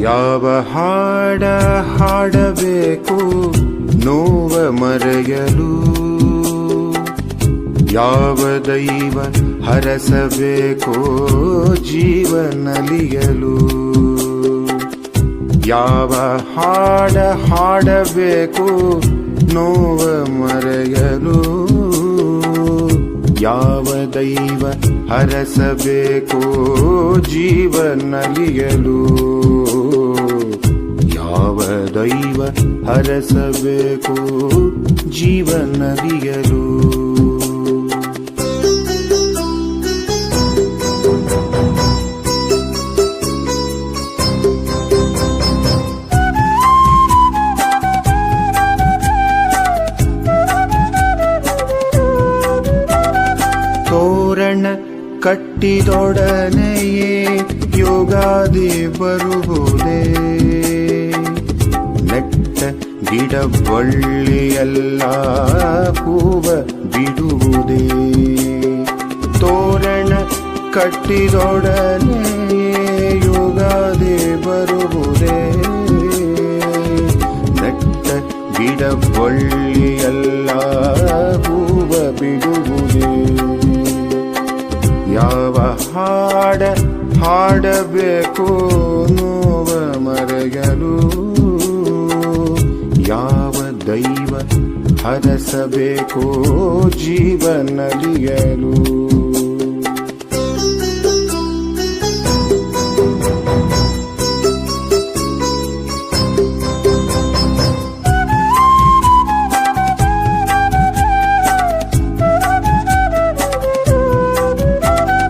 ಯಾವ ಹಾಡ ಹಾಡಬೇಕು? ನೋವ ಮರೆಯಲು. ಯಾವ ದೈವ ಹರಸಬೇಕೋ? ಜೀವನಲಿಯಲು ಯಾವ ಹಾಡ ಹಾಡಬೇಕು? ನೋವ ಮರೆಯಲು. ದೈವ ಹರಸಬೇಕೋ ಜೀವನಲಿಯಲು ಯಾವ ದೈವ ಹರಸಬೇಕೋ ಜೀವನಲಿಯಲು ತೋರಣ ಕಟ್ಟಿದೊಡನೆಯೇ ಯೋಗಾದಿ ಬರುವುದೇ. ನೆಟ್ಟ ಗಿಡ ಬಳ್ಳಿಯಲ್ಲ ಹೂವ ಬಿಡುವುದೇ. ತೋರಣ ಕಟ್ಟಿದೊಡನೆಯೇ ಯೋಗಾದಿ ಬರುವುದೇ. ನೆಟ್ಟ ಗಿಡ ಬಳ್ಳಿಯಲ್ಲ ಹೂವ ಬಿಡುವುದೇ ಯಾವ ಹಾಡ ಹಾಡಬೇಕು ನೋವ ಮರೆಯಲು. ಯಾವ ದೈವ ಹರಸಬೇಕು ಜೀವನಲಿಯಲು.